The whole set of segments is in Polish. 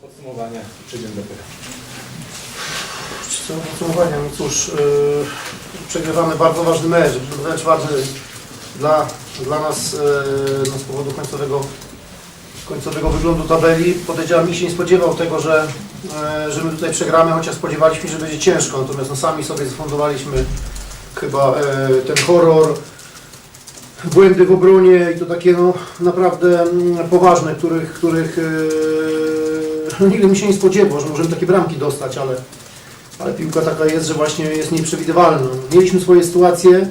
Podsumowanie przejdziemy do do podsumowania, no cóż, yy, przegrywamy bardzo ważny mecz, mecz ważny dla, dla nas yy, no z powodu końcowego, końcowego wyglądu tabeli. Podejrzewam, nikt się nie spodziewał tego, że, yy, że my tutaj przegramy, chociaż spodziewaliśmy się, że będzie ciężko, natomiast no, sami sobie zafundowaliśmy chyba yy, ten horror, błędy w obronie i to takie no, naprawdę mm, poważne, których, których yy, no, nigdy mi się nie spodziewał, że możemy takie bramki dostać, ale ale piłka taka jest, że właśnie jest nieprzewidywalna. Mieliśmy swoje sytuacje,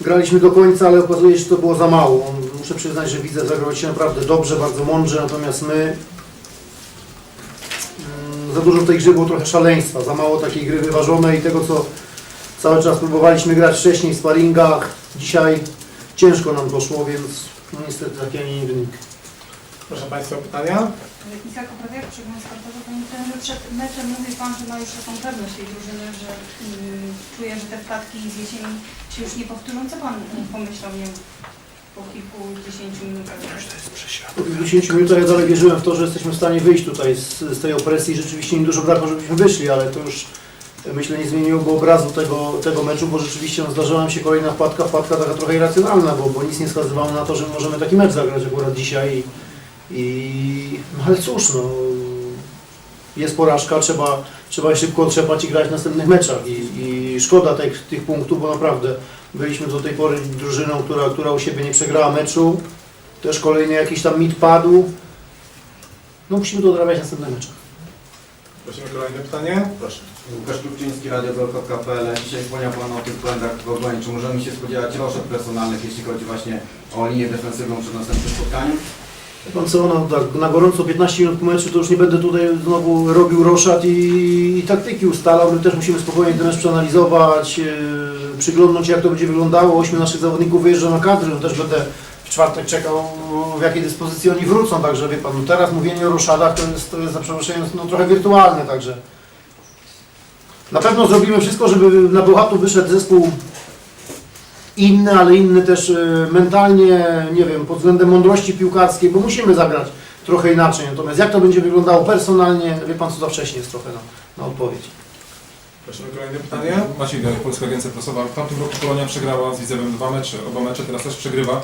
graliśmy do końca, ale okazuje się, że to było za mało. Muszę przyznać, że widzę zagrał się naprawdę dobrze, bardzo mądrze, natomiast my mm, za dużo w tej grze było trochę szaleństwa, za mało takiej gry wyważonej i tego, co cały czas próbowaliśmy grać wcześniej w sparingach. Dzisiaj ciężko nam poszło, więc no niestety taki, a nie inny wynik. Proszę Państwa, pytania? Iza Koprawiak, przegląd sportowy. Panie trenerze, przed meczem mówił Pan, że ma już taką pewność tej drużyny, że yy, czuje, że te wpadki z jesieni się już nie powtórzą. Co Pan pomyślał nie, wiem, po kilkudziesięciu minutach? Po 10 minutach ja dalej wierzyłem w to, że jesteśmy w stanie wyjść tutaj z, z tej opresji. Rzeczywiście im dużo brakło, żebyśmy wyszli, ale to już myślę nie zmieniłoby obrazu tego, tego meczu, bo rzeczywiście no, zdarzyła nam się kolejna wpadka, wpadka taka trochę irracjonalna, bo, bo nic nie wskazywało na to, że możemy taki mecz zagrać akurat dzisiaj. I, i, no ale cóż, no, jest porażka, trzeba, trzeba szybko otrzepać i grać w następnych meczach. I, i szkoda tych, tych punktów, bo naprawdę byliśmy do tej pory drużyną, która, która u siebie nie przegrała meczu. Też kolejny jakiś tam mit padł. No musimy to odrabiać w następnych meczach. Prosimy kolejne pytanie. Proszę. Łukasz Lubczyński, Radio Belko.pl. Dzisiaj wspomniał Pan o tych błędach w obronie. Czy możemy się spodziewać roszad personalnych, jeśli chodzi właśnie o linię defensywną przed następnym spotkaniem? Wie Pan co, no tak, na gorąco 15 minut po meczu to już nie będę tutaj znowu robił roszad i, i taktyki ustalał. My też musimy spokojnie ten mecz przeanalizować, yy, przyglądnąć się jak to będzie wyglądało. Ośmiu naszych zawodników wyjeżdża na kadrę, no też będę czwartek czekał w jakiej dyspozycji oni wrócą, także wie Pan, no teraz mówienie o roszadach to jest, to jest za przeproszeniem no, trochę wirtualne, także na pewno zrobimy wszystko, żeby na Bełchatu wyszedł zespół inny, ale inny też y, mentalnie, nie wiem, pod względem mądrości piłkarskiej, bo musimy zagrać trochę inaczej. Natomiast jak to będzie wyglądało personalnie, wie Pan co za wcześnie jest trochę na, na odpowiedź. Prosimy kolejne pytanie. Maciej Polska Agencja Prasowa. W tamtym roku Polonia przegrała z Widzewem dwa mecze, oba mecze, teraz też przegrywa.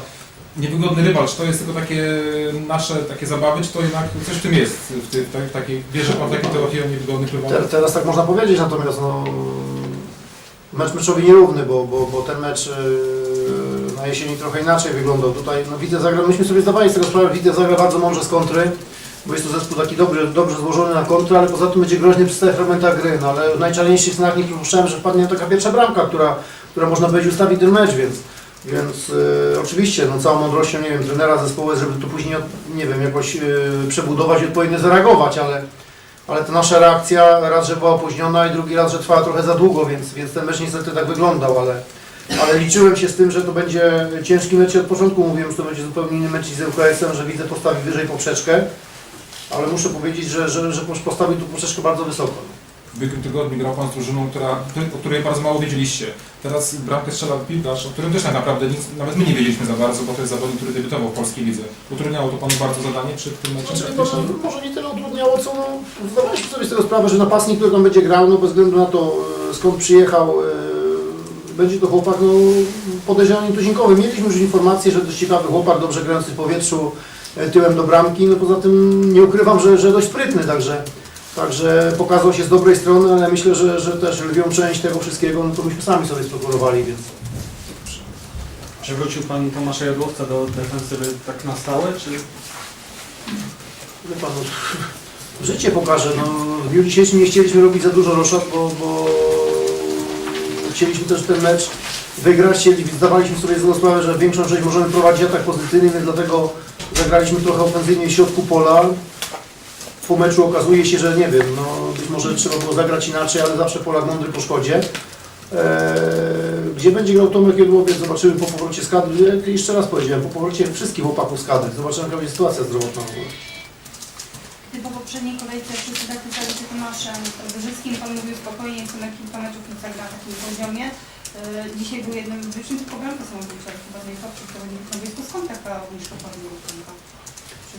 Niewygodny rywal, czy to jest tylko takie nasze takie zabawy, czy to jednak coś w tym jest, w, w, tak- w takiej, wierzy Pan w takie teorie o niewygodnych rywalach? teraz tak można powiedzieć, natomiast no, mecz meczowi nierówny, bo, bo, bo ten mecz y, na jesieni trochę inaczej wyglądał. Tutaj no, Widzę zagra, myśmy sobie zdawali z tego sprawę, Widzę zagra bardzo mądrze z kontry, bo jest to zespół taki dobry, dobrze złożony na kontrę, ale poza tym będzie groźny przy stałych gry. No, ale w najczarniejszych scenach nie przypuszczałem, że wpadnie taka pierwsza bramka, która, która można powiedzieć ustawi ten mecz, więc więc y, oczywiście no, całą mądrością, nie wiem, trenera zespołu jest, żeby to później, nie wiem, jakoś y, przebudować i odpowiednio zareagować, ale, ale ta nasza reakcja raz, że była opóźniona i drugi raz, że trwała trochę za długo, więc, więc ten mecz niestety tak wyglądał, ale, ale liczyłem się z tym, że to będzie ciężki mecz od początku mówiłem, że to będzie zupełnie inny mecz z ŁKS-em, że widzę postawi wyżej poprzeczkę, ale muszę powiedzieć, że, że, że postawił tu poprzeczkę bardzo wysoko. W ubiegłym tygodniu grał Pan z drużyną, która, o której bardzo mało wiedzieliście. Teraz bramkę strzela piłkarz, o którym też tak naprawdę nic, nawet my nie wiedzieliśmy za bardzo, bo to jest zawodnik, który debiutował w polskiej lidze. Utrudniało to Panu bardzo zadanie przed tym meczem? Znaczy, może, może nie tyle utrudniało, co no, zdawaliśmy sobie z tego sprawę, że napastnik, który tam będzie grał, no bez względu na to e, skąd przyjechał, e, będzie to chłopak no, podejrzany tuzinkowy. Mieliśmy już informację, że dość ciekawy chłopak, dobrze grający w powietrzu, e, tyłem do bramki, no poza tym nie ukrywam, że, że dość sprytny, także, także pokazał się z dobrej strony, ale myślę, że, że też lwią część tego wszystkiego, no to myśmy sami sobie sprokurowali, więc Przywrócił Pan Tomasza Jadłowca do defensywy tak na stałe, czy Wie pan, no, życie pokaże. No, w dniu dzisiejszym nie chcieliśmy robić za dużo roszad, bo, bo chcieliśmy też ten mecz wygrać. Chcieli, zdawaliśmy sobie z tego sprawę, że większą część możemy prowadzić atak pozytywny, więc dlatego zagraliśmy trochę ofensywnie w środku pola. Po meczu okazuje się, że nie wiem, no, być może trzeba było zagrać inaczej, ale zawsze Polak mądry po szkodzie. Eee, gdzie będzie grał Tomek Jedłowiec, zobaczymy po powrocie z kadry. Jeszcze raz powiedziałem, po powrocie wszystkich chłopaków z kadry. Zobaczymy jaka będzie sytuacja zdrowotna w ogóle. Gdy po poprzedniej kolejce wszyscy zachwycali się Tomaszem Wyżyckim, Pan mówił spokojnie, co na kilka meczów nie zagra na takim poziomie. E, Dzisiaj był jednym z wyższych problemów samobójczych, chyba nie fakt, że na boisku skąd taka obniżka prawdopodobna?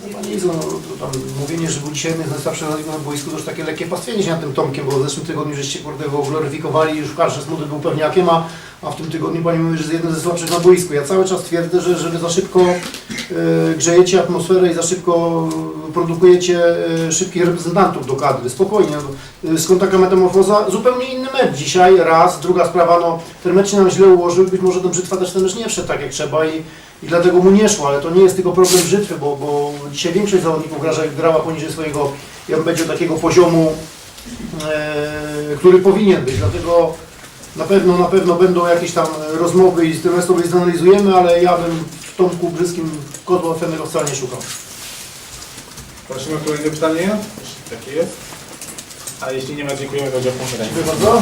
No, Pani Izo, no, to tam mówienie, że był dzisiaj jeden z najsłabszych na boisku, to już takie lekkie pastwienie się nad tym Tomkiem, bo w zeszłym tygodniu żeście kurde go gloryfikowali, już każdy z był pewniakiem, a, a w tym tygodniu Pani mówi, że jest jeden ze słabszych na boisku. Ja cały czas twierdzę, że, że Wy za szybko e, grzejecie atmosferę i za szybko produkujecie e, szybkich reprezentantów do kadry. Spokojnie. No, e, skąd taka metamorfoza? Zupełnie inny mecz dzisiaj, raz. Druga sprawa, no ten mecz się nam źle ułożył, być może ten brzytwa też ten mecz nie wszedł tak jak trzeba i i dlatego mu nie szło, ale to nie jest tylko problem brzytwy, bo, bo dzisiaj większość zawodników gra, grała poniżej swojego i on będzie takiego poziomu, e, który powinien być, dlatego na pewno, na pewno będą jakieś tam rozmowy i z tym sobie zanalizujemy, ale ja bym w Tomku Bryskim kozła ofiarnego wcale nie szukał. Prosimy o kolejne pytanie. Proszę, takie jest. A jeśli nie ma, dziękujemy za udział w konferencji. Dziękuję bardzo.